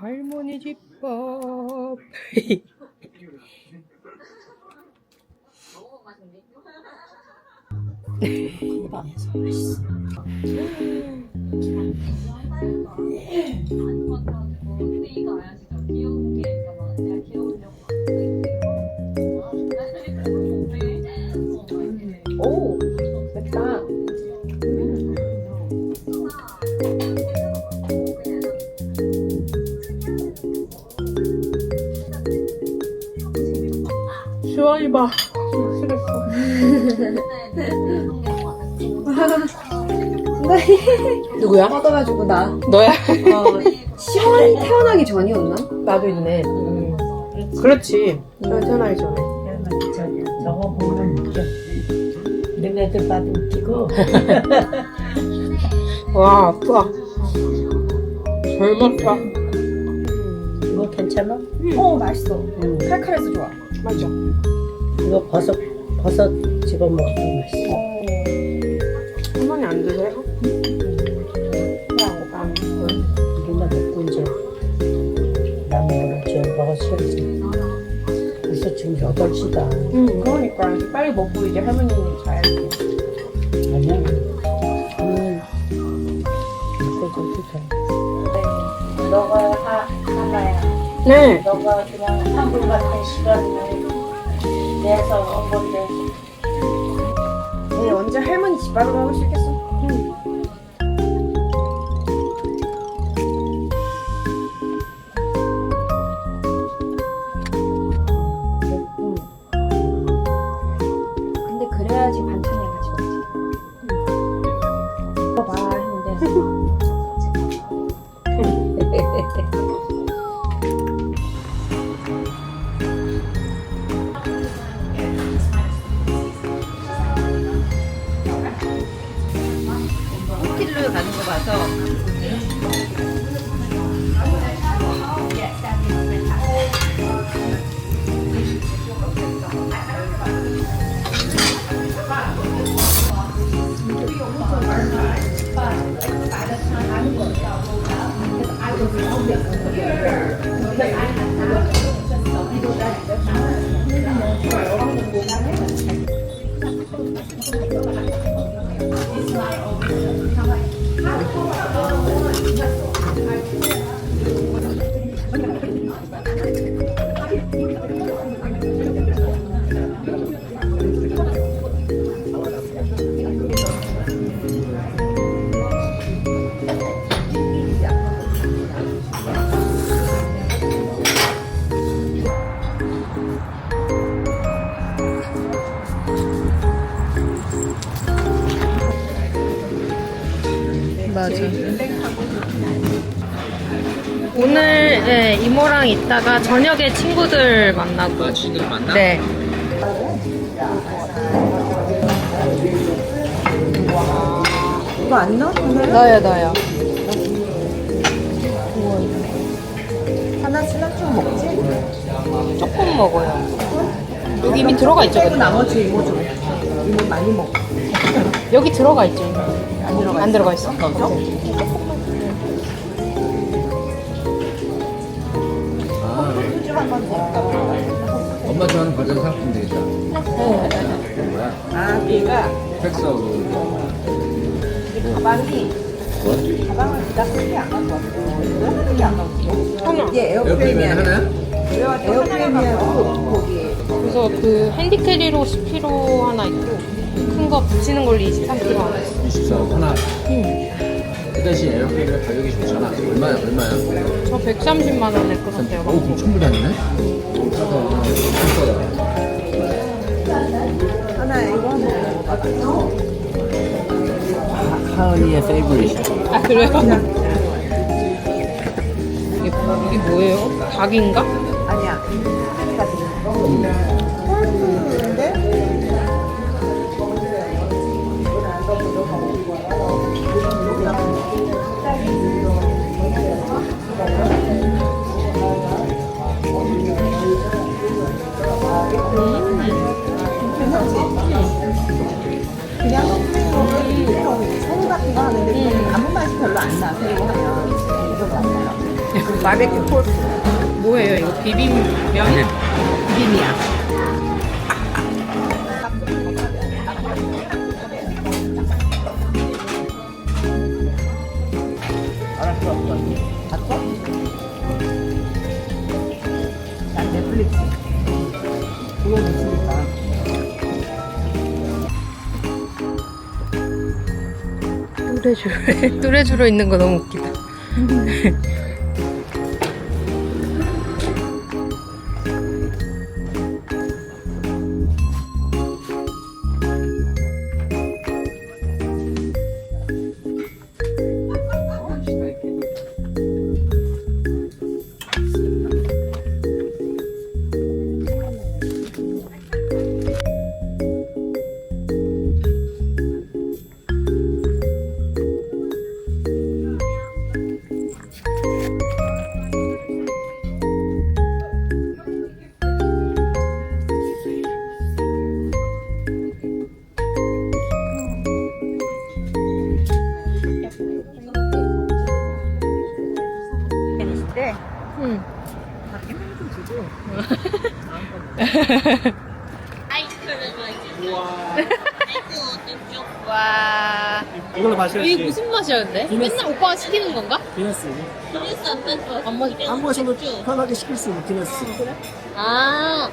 할머니 집밥. 입안에서 맛있어. 오, 시원이 봐. 누구야? 뻗어가지고 나. 너야? 어, 시원이 태어나기 전이었나? 나도 있네. 그렇지. 시원이 태어나기 전에. 저거 보면 웃겨. 너네들 봐도 웃기고. 와, 아프다. 젊었다. 이거 괜찮아? 어, 맛있어. 칼칼해서 좋아. 맞아. 이거 버섯, 버섯 집어 먹어도 맛있어. 할머니 안 드세요? 우리만 먹고 이제 남은 저 먹었어야지. 벌써 지금 8시다. 응, 그러니까. 빨리 먹고 이제 할머니 자야지. 아니야. 음. 이거 좀 좋다. 너가 하, 하나야. 네. 너가 그냥 한분 같은 시간 을 내서 온 건데. 얘 언제 할머니 집밥을 먹을 수 있겠어? 호텔로 가는 거 봐서 맞아. 오늘 네, 있다가 저녁에 친구들 만나고. 친구들 만나? 네. 이거 안 넣어? 넣어요, 넣어요. 하나 슬라좀 먹지? 조금 먹어요. 여기 이미 들어가 있죠, 그리고 근데? 나머지 이모 좀 이모 많이 먹어 여기 들어가 있죠. 안 들어가 안 들어가 있어? 엄마 좋아하는 버전 상품 되겠다. 아 얘가 팩스하고. 가방이 가방을 그닥 크게 안 갖고 왔어 왜 하나밖에 안 갖고 왔어? 하나. 에어프레임이 하나야? 에어프레임이야 거기 그래서 그 핸디캐리로 10kg 하나 있고 큰 거 붙이는 걸로 23kg 하나 있어. 24 하나. 그 대신 에어프레임 가격이 좋잖아. 얼마야? 얼마야? 저 130만 원에 끊었어요. 오, 그럼 천불이? 싸다. 싸다. 하나 이거 하나 하은이의 페이보릿이야. 아 그래요? 이게, 이게 뭐예요? 닭인가? 아니야 헐 맛이 별로 안 나. 그리고 하면 이거 맞나요? 바베큐 포크. 뭐예요 이거 비빔면? 비빔이야. 뚜레쥬르 뚜레쥬르 있는 거 너무 웃기다. 와. 이걸로 마셔야지. 이게 무슨 맛이야 근데? 맨날 오빠가 시키는 건가? 기네스. 안 맛있. 한국에서도 편하게 시킬 수 있는 기네스. 아.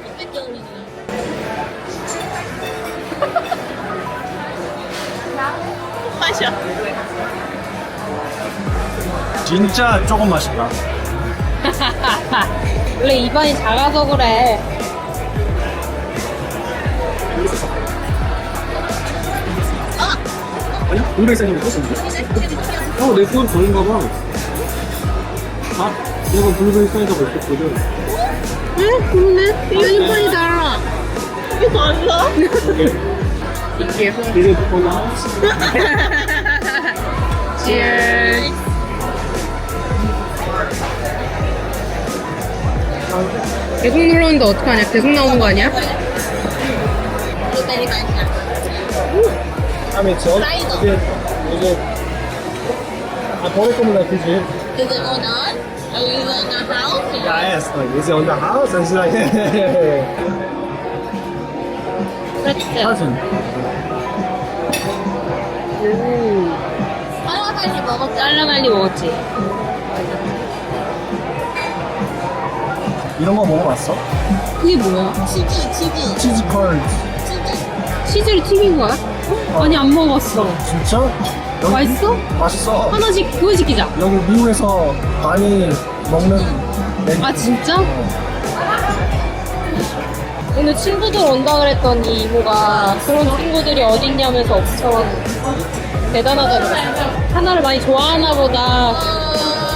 마셔. 진짜 조금 맛있다. 원래 입안이 작아서 그래. 아니, 우리사님 무슨 어, 내 그건 저인가 봐. 아, 이건 블루베리 사이다 먹었거든. 응? 그러네. 메뉴판이 달라. 이게 달라? 이게 이제 그거나. Cheers. 계속 눌렀는데 어떡하냐? 계속 나오는 거 아니야? 다음에 저 이제 이제 아 버릴 거면 나 그지. Is it on us? Are you on the house? Yeah, yes, like is it on the house? And she's like, 사진. 빨리 먹었지. 잘라갈리 먹었지? 이런 거 먹어봤어? 그게 뭐야? 치즈, 치즈, 치즈 컬. 치즈. 치즈를 튀긴 거야? 아니 안 먹었어. 진짜? 여기 맛있어? 맛있어. 하나씩 그거 시키자. 여기 미국에서 많이 먹는 메뉴. 아 진짜? 오늘 친구들 온다 그랬더니 이모가 그런 친구들이 어딨냐면서 엄청 대단하다 그랬어. 하나를 많이 좋아하나 보다.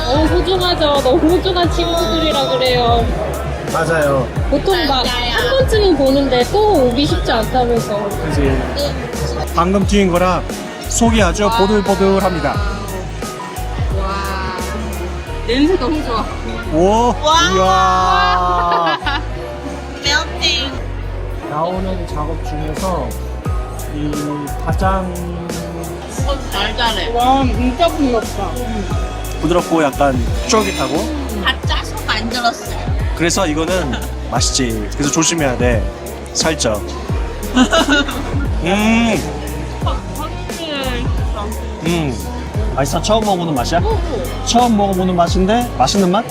너무 소중하죠. 너무 소중한 친구들이라 그래요. 맞아요. 보통 막 한 번쯤은 보는데 또 오기 쉽지 않다면서. 그지. 방금 튀긴 거라 속이 아주 보들보들합니다. 와. 냄새 너무 좋아. 오, 이야. Melting. 나오는 작업 중에서 이 가장 달달해. 와, 진짜 부럽다. 부드럽고 약간 쫄깃하고 다 짜서 만들었어요. 그래서 이거는 맛있지. 그래서 조심해야 돼. 살쪄. 음. 음. 맛있어? 처음 먹어보는 맛이야? 처음 먹어보는 맛인데 맛있는 맛?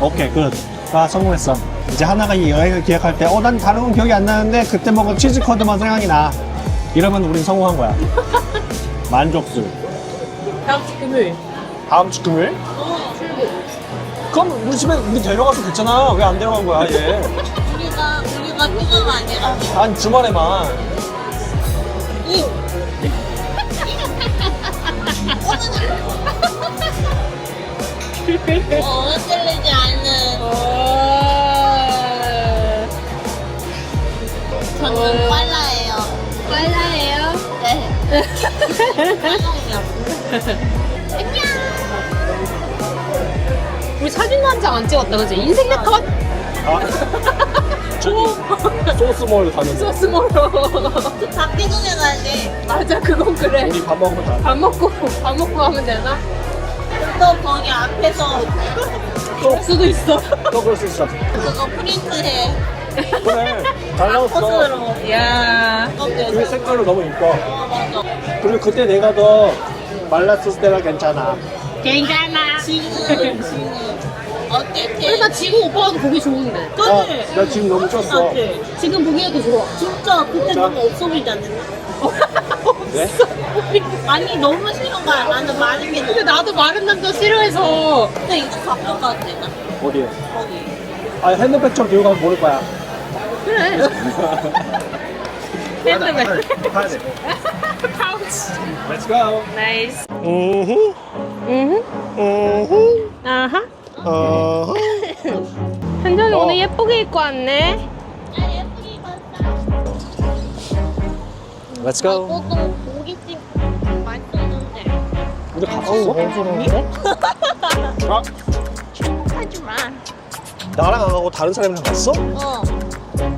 오케이, 굿. 아, 성공했어. 이제 하나가 이 여행을 기획할 때, 어, 난 다른 건 기억이 안 나는데 그때 먹은 치즈 커드만 생각이 나. 이러면 우린 성공한 거야. 만족수. 다음 주 금요일. 다음 주 금요일? 그럼 우리 집에 우리 데려가서 됐잖아. 왜 안 데려간 거야, 얘? 우리가, 우리가 휴가가 아니라. 한 주말에만. 어, 흔들리지 않는. 저는 빨라예요. 빨라예요. 네. 빨랑이요. 우리 사진 한장 안 찍었다, 그지? 인생 네컷 아, 저기 소스몰 가는 거. 소스 먹으러. 밖에 전에 가야 돼. 맞아, 그건 그래. 우리 밥 먹고 다. 밥 먹고, 밥 먹고 하면 되나? 또 거기 앞에서 그럴 수도 있어. 또 그럴 수 있어. 그거 프린트해. 그래. 잘 나왔어. 포스로. 야. 그 색깔로 너무 이뻐. 그리고 그때 내가 더 말랐을 때가 괜찮아. 괜찮아. 지금 지금 어때? 그래서 지금 오빠도 보기 좋은데. 어, 나 지금 너무 쪘어. 지금 보기에도 좋아. 진짜 그때 너무 없어 보이지 않는데? 왜? 아니 너무 싫은 거야. 나는 마른 게 근데 나도 마른 남자 싫어해서. 근데 이거 바꿔 가도 되나? 어디에? 거기. 아, 핸드백처럼 들고 가면 모를 거야. 그래. 핸드백. 가야 돼. 파우치. Let's go. 나이스. 우후. 응? 우후. 아하. 어후. 현정이 어. 오늘 예쁘게 입고 왔네. Let's go. 보통 고깃집 맛있는데. 우리 가봤어? 아, 하지 마. 나랑 안 가고 다른 사람이랑 갔어? 어.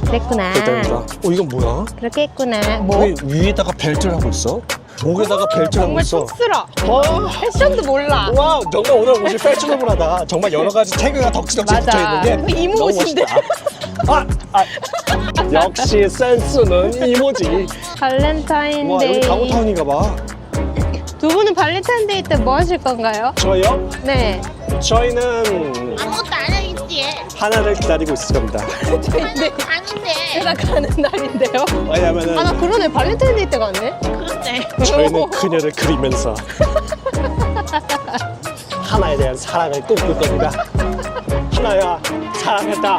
그랬구나. 대단하다. 어, 이건 뭐야? 그렇게 했구나. 뭐? 왜 위에다가 벨트를 하고 있어? 목에다가 벨트를 하고 정말 있어. 촉스러. 와, 패션도 몰라. 와, 정말 오늘 옷이 패셔너블하다. 정말 여러 가지 태그가 덕지덕지 맞아. 붙어 있는 게 이모 너무 옷인데. 멋있다. 아, 아, 역시 센스는 이모지. 와, 여기 발렌타인데이. 가고타운인가 봐. 두 분은 발렌타인데이 때 뭐 하실 건가요? 저요? 네. 저희는 아무것도 안 하나를 기다리고 있을 겁니다. 네. 가는데. 제가 가는 날인데요. 왜냐면은 아, 나 그러네. 발렌타인데이 때 갔네. 그런데. 저희는 그녀를 그리면서 하나에 대한 사랑을 꿈꿀 겁니다. 하나야, 사랑했다.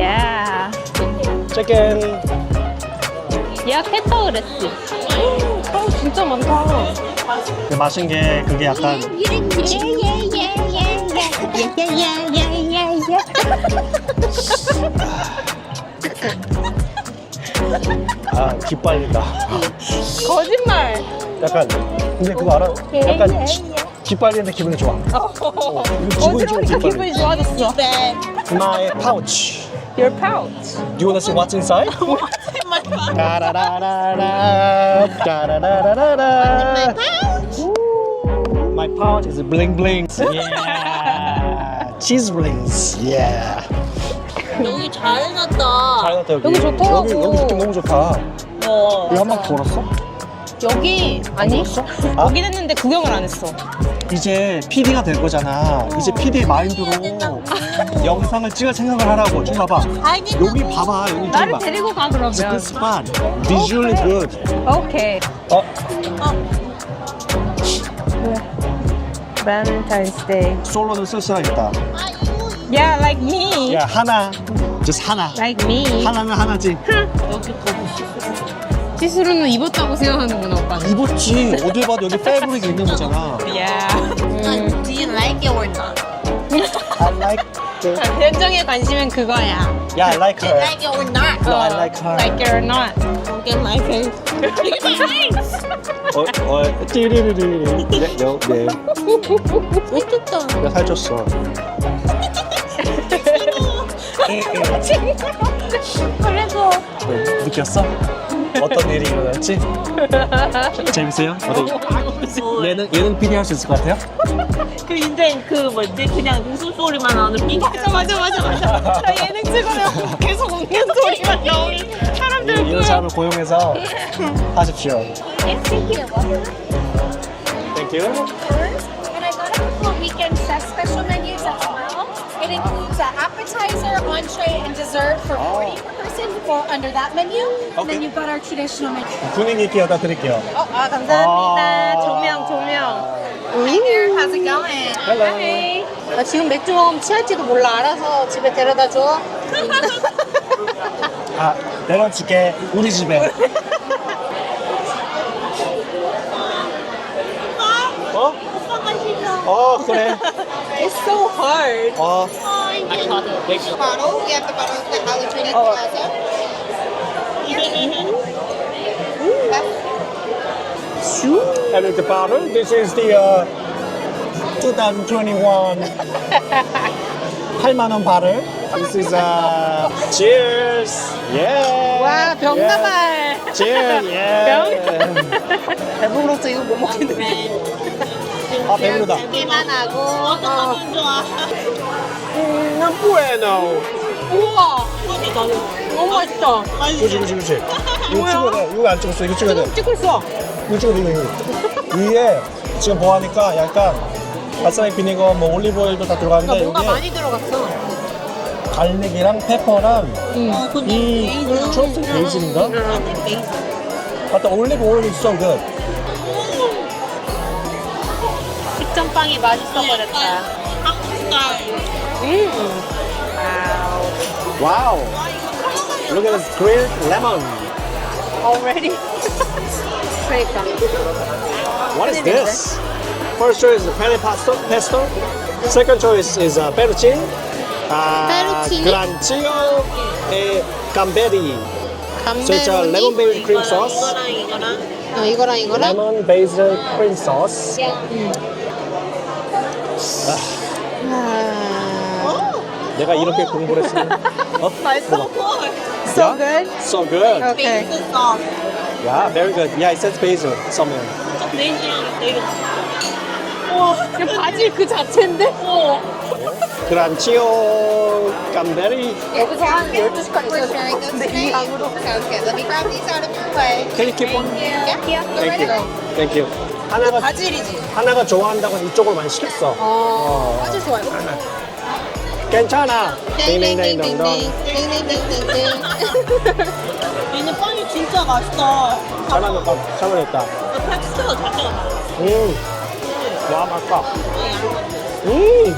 야. 쨌겐 예약했다 그랬지. 아, 진짜 많다. 마신 게 그게 약간 아 기빨린다. 거짓말. 약간 근데 그거 알아? 약간 기- 기빨리는데 기분이 좋아. 어, 이거 기분이 좀 어제보니까 기빨리. 기분이 좋아졌어. 네. My pouch. Your pouch. Do you wanna see what's inside? 따라라라라, 따라라라라. My pouch is bling bling. Yeah. Cheese blings. Yeah. 여기 잘 해놨다. 잘 났다 여기. 여기 좋더라고. 여기, 여기 느낌 너무 좋다. 어. 여기 한 바퀴 돌았어? 여기 아니 아? 여긴 했는데 구경을 안 했어. 이제 PD가 될 거잖아. 이제 PD의 마인드로 영상을 찍을 생각을 하라고. 좀 봐봐. 여기 봐봐. 여기 좀 나를 봐. 데리고 가 It's 그러면. good spot. Visually good. 오케이. 어, Valentine's Day. 솔로는 쓸쓸하겠다. Yeah, like me. 야, 하나. just 하나. Like me. 하나는 하나지. 시스루는 입었다고 생각하는구나 오빠는. 입었지. 어딜 봐도 여기 패브릭이 있는 거잖아. Yeah. 음. Do you like it or not? I like the... 현정의 관심은 그거야. Yeah, I like Do you her. like it or not? No, I like her. Like it or not. Get my face. Look at my face. 어, 어, 띠리리리. 네, 여, 네. 웃겼다. 내가 살쪘어. 그래서 왜, 느꼈어? 어떤 일이 일어났지? 재밌어요? 어디? 예능, 예능 PD 할 수 있을 것 같아요? 그 인생 그 뭐지 그냥 웃음소리만 나오는 삐 맞아 맞아 맞아 맞아. 나 예능 찍으면 계속 웃는 소리만 나오는 사람들 이- 이런 사람을 고용해서 하십시오. Thank you. Thank you. And I got of weekend special menus as well. It includes an appetizer, entree, and dessert for 40 per person for under that menu. And Okay. then you've got our traditional menu. 분위기 있게 여다 드릴게요. 어, 아 감사합니다. 아. 조명 조명. Hey there, how's it going? 헬로. 나 지금 맥주 먹으면 취할지도 몰라. 알아서 집에 데려다 줘. 아, 내려줄게. 우리 집에. 어? 어, 그래. It's so hard. 어. bottle. We have the bottle of the halogen Oh. plaza. And at the bottom, this is the uh, 2021 8만 원 바를. This is uh, cheers. Yeah. 와 병나발. Yeah. Cheers. Yeah. 배불러서 이거 못 먹겠네. 아 배부르다. 기만 하고. 어떤 분 좋아? 음, bueno. 우와. 너무 맛있다. 그렇지 그렇지 그렇지. 이거 찍어야 돼. 이거 안 찍었어. 이거 찍어야 돼. 찍고 있어. 이거 찍어야 돼. 이거, 이거. 위에 지금 보아니까 약간 바사믹 비니거, 뭐 올리브 오일도 다 들어가는데 뭔가 여기에 많이 들어갔어. 갈릭이랑 페퍼랑 어, 근데 이 초록색 베이직인가? 베이스. 맞다 올리브 오일 있어 그. 식전빵이 맛있어 버렸다. 한국 스타일. 음. 와우. Look at this grilled lemon. Already. 그러니까. What is this? First choice is penne pesto. pesto. Second choice is uh, fettuccine. Uh, Fettuccine? Granchillo e gamberi. So it's a lemon based cream sauce. 이거랑 이거랑. 어, 이거랑 이거랑. Lemon based cream sauce. 아. 내가 이렇게 공부를 했으면 어? 맛있어. So Yeah? good. So good. Okay. 베이스 써. Yeah, very good. Yeah, it says basil. somewhere. 베이스랑 내려. 그 바질 그 자체인데? 어. Granchillo gamberi. 여기서 한 12시간 있어야 될것 sharing those 이 today. 양으로. Sounds good. Let me grab these out of your way. Can you keep on? Yeah, Thank you. Thank you. 하나가 바질이지. 하나가 좋아한다고 이쪽으로 많이 시켰어. 어. 바질 좋아요. 괜찮아. 딩딩딩동동. 얘는 빵이 진짜 맛있다. 잘만했다. 잘만했다. 자체가 맛있어. 음. 와 맛있다. 음.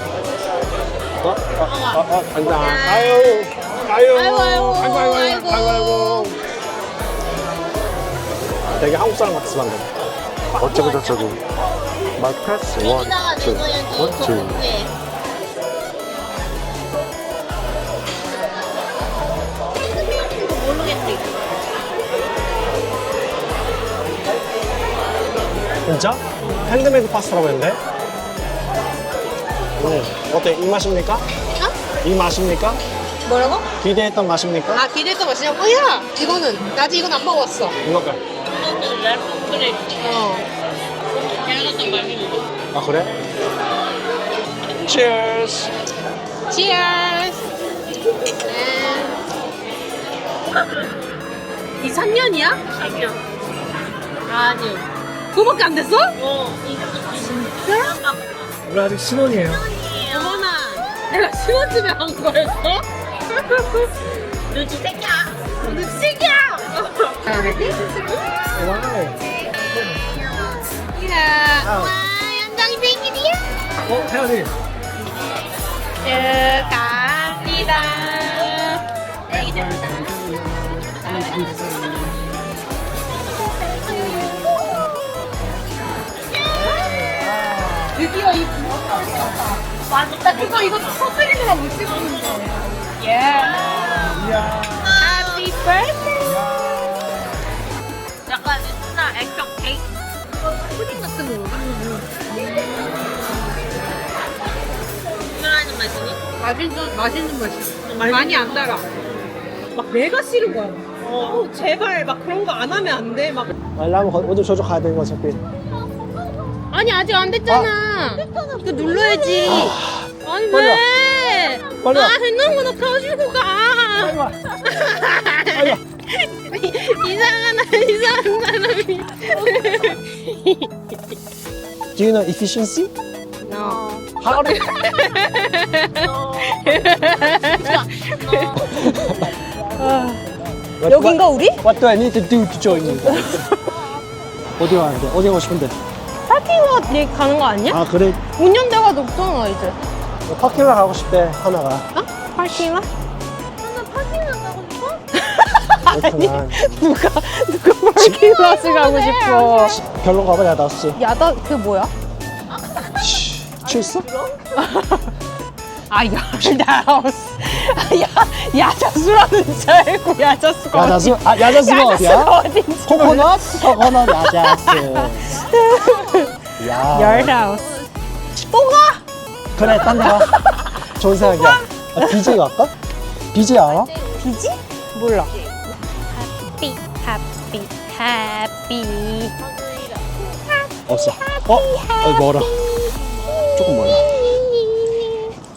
어, 어, 어, 어, 간다. 아유, 아유, 아이고, 아이고, 아이고, 아이고, 아이고. 아이고, 아이고. 되게 한국 사람 같았어 방금. 어쩌고 저쩌고. 마이크 패스 원, 투, 원, 투. 모르겠지. 진짜? 핸드메이드 파스타라고 했는데? 음, 어때? 이 맛입니까? 이 맛입니까? 뭐라고? 기대했던 맛입니까? 아 기대했던 맛이냐? 뭐야? 이거는 아직 이건 안 먹어봤어. 이거가. 그래. 어. 걔네가 많이 먹어. 아 그래? Cheers. Cheers. 이 3년이야? 아니야. 아니. 그거밖에 안 됐어? 어. 진짜? 우리 아직 신혼이에요. 어머나. 내가 신혼집에 한 거였어? 눈치 새끼야. 눈치기야. 와우. 야. 와, 연장이 생일이야. 어, 태연이. 축하합니다. 드디어 이 맞다. 그거 이거 터뜨리느라 못 찍었는데. 예. 이야. Happy birthday. 약간 옛날 액션 케이크. 푸딩 같은 건가? 술하는 맛이니? 맛있는 맛있는 맛이야. 많이 안 달아. 막 내가 싫은 거야. 어, 제발 막 그런 거 안 하면 안 돼. 막 아, 라면 거- 어제 저쪽 가야 되는 거 어차피. 아니 아직 안 됐잖아. 이거 눌러야지. 아니 빨리 와. 왜? 빨리 와. 아 거나 펴주고 가. 빨리 와. 빨리 와. 이상한 이상한 사람이. Do you know efficiency? No. How do What- 여긴가 우리? What do I need to do to join you? 어디 가는데? 어디 가고 싶은데? 파킹lot 얘 가는 거 아니야? 아 그래 5년 돼가도 없잖아 이제. 파킹라 가고 싶대 하나가 어? 파킹lot? 그렇구나 누가 누가 파킹럿을 가고 싶어? 별로 가봐 야다스 야다 그 뭐야? 취했어? 아 야다우스. 야 야자수라는 줄 알고 야자수가 야자수? 아 야자수가 어디야? 야자수가 어딘지 코코넛? 코코넛 야자스 야 열다우스. 또 가? 그래 딴데가 좋은 생각이야 아, BJ 갈까? BJ 알아? 비지? 몰라. 해피 해피 해피 없어 어? 어 멀어 조금 몰라.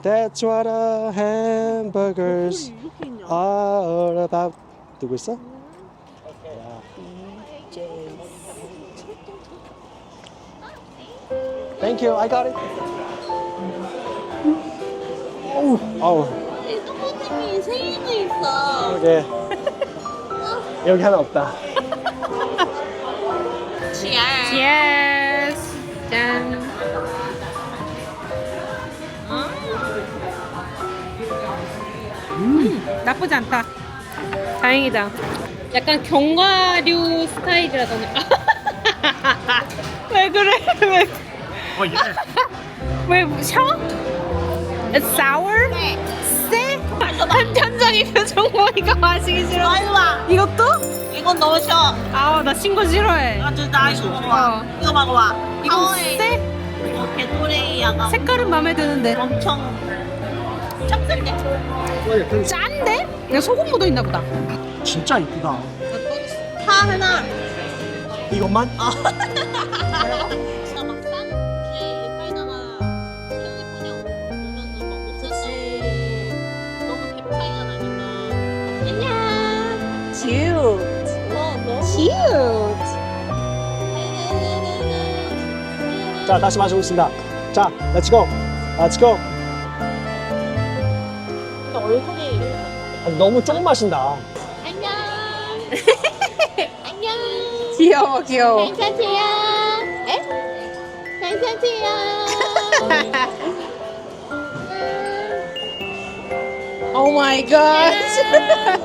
That's what a hamburgers are all about. 누구 있어? Thank you. I got it. 어우, 어우. 똥꼬님이 생일도 있어. 여기 여기 하나 없다. Cheers. 짠. 음, 나쁘지 않다. 다행이다. 약간 견과류 스타일이라더니. 왜 그래? 왜? 어, 예. 왜 셔? It's sour? 쎄? 현장의 표정 보니까 마시기 싫어. 빨리 와. 이것도? 이건 너무 쉬워. 아, 나 신거 싫어해. 아주 나 이거 먹어 봐. 이거 먹어봐. 이거 아오이. 쎄? 이거 개토레이 약간 색깔은 마음에 드는데. 엄청 짭짤해. 짠데? 이거 소금 묻어 있나 보다. 진짜 이쁘다. 파 하나. 이것만? 자, 다시 마시고 있습니다. 자, 렛츠 고. 렛츠 고. 근데 얼굴이 아니, 너무 조금 마신다. 안녕. 안녕. 귀여워, 귀여워. 괜찮지요? 에? 괜찮지요? Oh my god.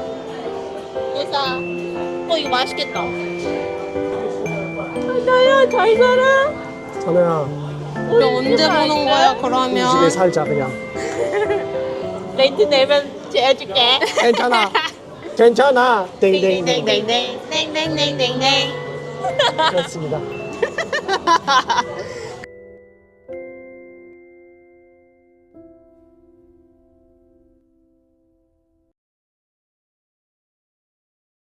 그래서 어 이거 맛있겠다. 나야, 잘 살아. 선우야, 우리 언제 보는 거야, 이 집에 그러면? 살자, 그냥. 렌트 내면 재줄게. 괜찮아. 괜찮아. 땡땡땡. 땡땡땡땡 땡땡땡땡땡. 그렇습니다.